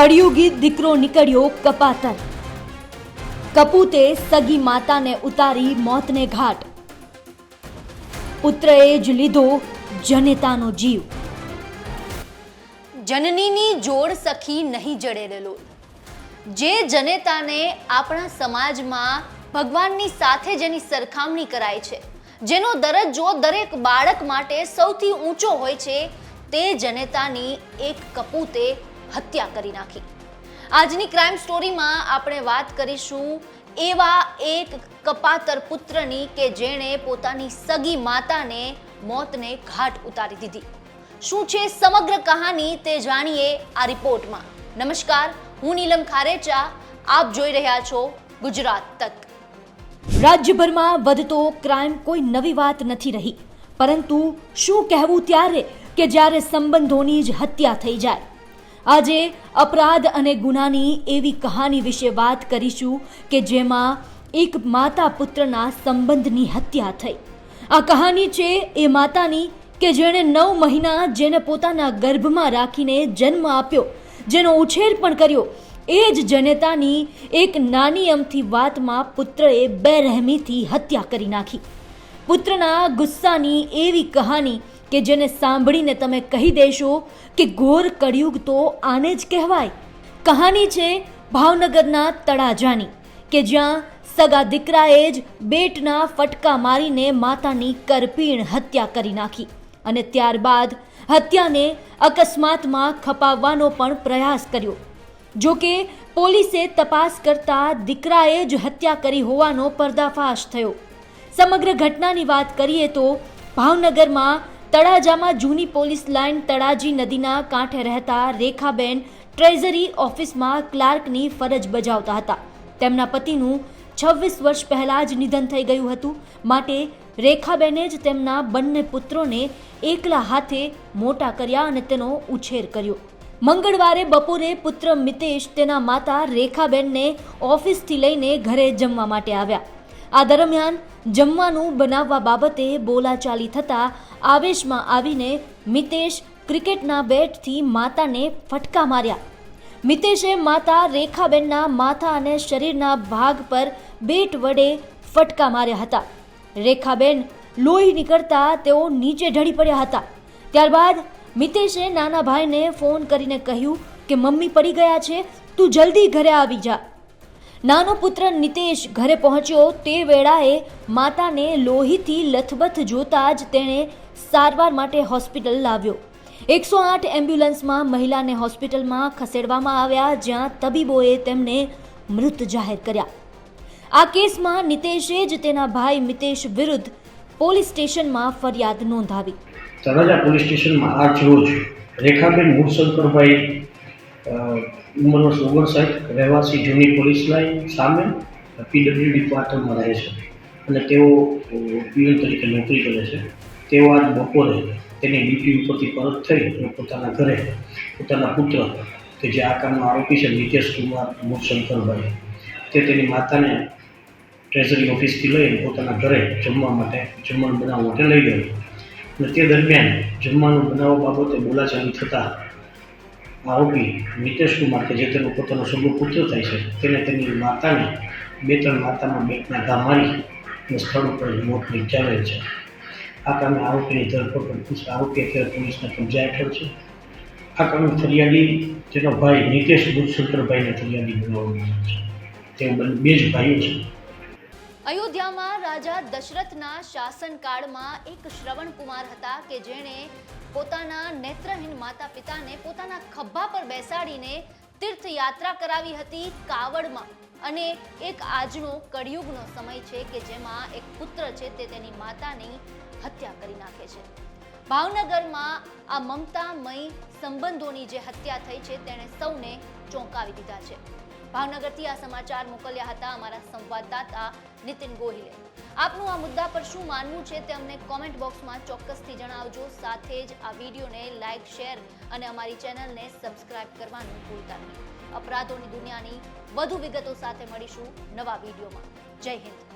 કળિયુગી દીકરો નીકળ્યો કપાતર. કપૂતે સગી માતાને ઉતારી મોતને ઘાટ. પુત્રએ જ લીધો જનેતાનો જીવ. જનનીની જોડ સખી નહીં જડેલેલો જે જનેતાને આપણા સમાજમાં ભગવાનની સાથે જેની સરખામણી કરાય છે, જેનો દરજ્જો દરેક બાળક માટે સૌથી ઊંચો હોય છે, તે જનેતાની એક કપૂતે હત્યા કરી નાખી. આજની ક્રાઇમ સ્ટોરીમાં આપણે વાત કરીશું એવા એક કપાતર પુત્રની કે જેણે પોતાની સગી માતાને મોતને ઘાટ ઉતારી દીધી. શું છે સમગ્ર કહાની તે જાણીએ આ રિપોર્ટમાં. નમસ્કાર, હું નીલમ ખારેચા, આપ જોઈ રહ્યા છો ગુજરાત તક. રાજ્યભરમાં વધતો ક્રાઇમ કોઈ નવી વાત નથી રહી. પરંતુ શું કહેવું ત્યારે કે જ્યારે સંબંધોની જ હત્યા થઈ જાય? આજે અપરાધ અને ગુનાની એવી કહાની વિશે વાત કરીશું કે જેમાં એક માતા પુત્રના સંબંધની હત્યા થઈ. આ કહાની છે એ માતાની કે જેણે નવ મહિના જેને પોતાના ગર્ભમાં રાખીને જન્મ આપ્યો, જેનો ઉછેર પણ કર્યો. એ જ જનેતાની એક નાની અમથી વાતમાં પુત્રએ બેરહેમીથી હત્યા કરી નાખી. પુત્રના ગુસ્સાની એવી કહાની કે જેને સાંભળીને તમે કહી દેશો કે ઘોર કળિયુગ તો આને જ કહેવાય. કહાની છે ભાવનગરના તળાજાની, કે જ્યાં સગા દીકરાએ જ બેટના ફટકા મારીને માતાની કરપીણ હત્યા કરી નાખી અને ત્યારબાદ હત્યાને અકસ્માતમાં ખપાવવાનો પણ પ્રયાસ કર્યો. જો કે પોલીસે તપાસ કરતા દીકરાએ જ હત્યા કરી હોવાનો પર્દાફાશ થયો. સમગ્ર ઘટનાની વાત કરીએ તો ભાવનગરમાં તળાજામાં જૂની પોલીસ લાઇન તળાજી નદીના કાંઠે રહેતા રેખાબેન ટ્રેઝરી ઓફિસમાં ક્લાર્કની ફરજ બજાવતા હતા. તેમના પતિનું છવ્વીસ વર્ષ પહેલાં જ નિધન થઈ ગયું હતું. માટે રેખાબેને જ તેમના બંને પુત્રોને એકલા હાથે મોટા કર્યા અને તેનો ઉછેર કર્યો. મંગળવારે બપોરે પુત્ર મિતેશ તેના માતા રેખાબેનને ઓફિસથી લઈને ઘરે જમવા માટે આવ્યા. આ દરમિયાન જમવાનું બનાવવા બાબતે બોલાચાલી થતાં આવેશમાં આવીને મિતેશ ક્રિકેટના બેટથી માતાને ફટકા માર્યા. મિતેશે માતા રેખાબેનના માથા અને શરીરના ભાગ પર બેટ વડે ફટકા માર્યા હતા. રેખાબેન લોહી નીકળતા તેઓ નીચે ઢળી પડ્યા હતા. ત્યારબાદ મિતેશે નાના ભાઈને ફોન કરીને કહ્યું કે, મમ્મી પડી ગયા છે, તું જલ્દી ઘરે આવી જા. નાનો પુત્ર નિતેશ ઘરે પહોંચ્યો તે વેળાએ માતાને લોહીથી લથબથ જોતા જ તેણે સારવાર માટે હોસ્પિટલ લાવ્યો. એકસો આઠ એમ્બ્યુલન્સમાં મહિલાને હોસ્પિટલમાં ખસેડવામાં આવ્યા, જ્યાં તબીબોએ તેમને મૃત જાહેર કર્યા. આ કેસમાં નિતેશે જ તેના ભાઈ મિતેશ વિરુદ્ધ પોલીસ સ્ટેશનમાં ફરિયાદ નોંધાવી. તળાજા પોલીસ સ્ટેશનમાં આજ રોજ રેખાબેન મૂળશંકરભાઈ ઉંમર વર્ષ ઓગણસાઠ રહેવાસી જૂની પોલીસ લાઇન સામે પીડબ્લ્યુડી ક્વાર્ટરમાં રહે છે અને તેઓ પીએમ તરીકે નોકરી કરે છે. તેઓ આજ બપોરે તેની ડ્યુટી ઉપરથી પરત થઈ અને પોતાના ઘરે પોતાના પુત્ર કે જે આ કામનો આરોપી છે, નિતેશ કુમાર મૂળશંકરભાઈ તે તેની માતાને ટ્રેઝરી ઓફિસથી લઈને પોતાના ઘરે જમવા માટે, જમવાનું બનાવવા માટે લઈ ગયો. અને તે દરમિયાન જમવાનું બનાવવા બાબતે બોલાચાલી થતાં આરોપી મિતેશ કુમાર કે જે તેનો પોતાનો સગો પુત્ર થાય છે, તેને તેની માતાને બે ત્રણ માતામાં બેટના ઘા મારી સ્થળ ઉપર મોત નિપજાવેલ છે. આ કામે આરોપીની ધરપકડ આરોપી અત્યારે પોલીસના કબજા હેઠળ છે. આ કામે ફરિયાદી તેનો ભાઈ નિતેશ બુદ્ધશંકરભાઈને ફરિયાદી બનાવવામાં છે. તેઓ બે જ ભાઈઓ છે. અયોધ્યામાં રાજા દશરથના શાસનકાળમાં એક શ્રવણ કુમાર હતા કે જેણે પોતાના નેત્રહીન માતા પિતાને પોતાના ખભા પર બેસાડીને તીર્થયાત્રા કરાવી હતી કાવડમાં. અને એક આજનો કળિયુગનો સમય છે કે જેમાં એક પુત્ર છે તે તેની માતાની હત્યા કરી નાખે છે. ભાવનગરમાં આ મમતામય સંબંધોની જે હત્યા થઈ છે, તેણે સૌને ચોંકાવી દીધા છે. ભાવનગરથી આ સમાચાર મોકલ્યા હતા અમારા સંવાદદાતા નીતિન ગોહિલે. આપનું આ મુદ્દા પર શું માનવું છે તે અમને કોમેન્ટ બોક્સમાં ચોક્કસથી જણાવજો. સાથે જ આ વિડીયોને લાઇક શેર અને અમારી ચેનલને સબસ્ક્રાઇબ કરવાનું ભૂલતા નહીં. અપરાધોની દુનિયાની વધુ વિગતો સાથે મળીશું નવા વિડીયોમાં. જય હિન્દ.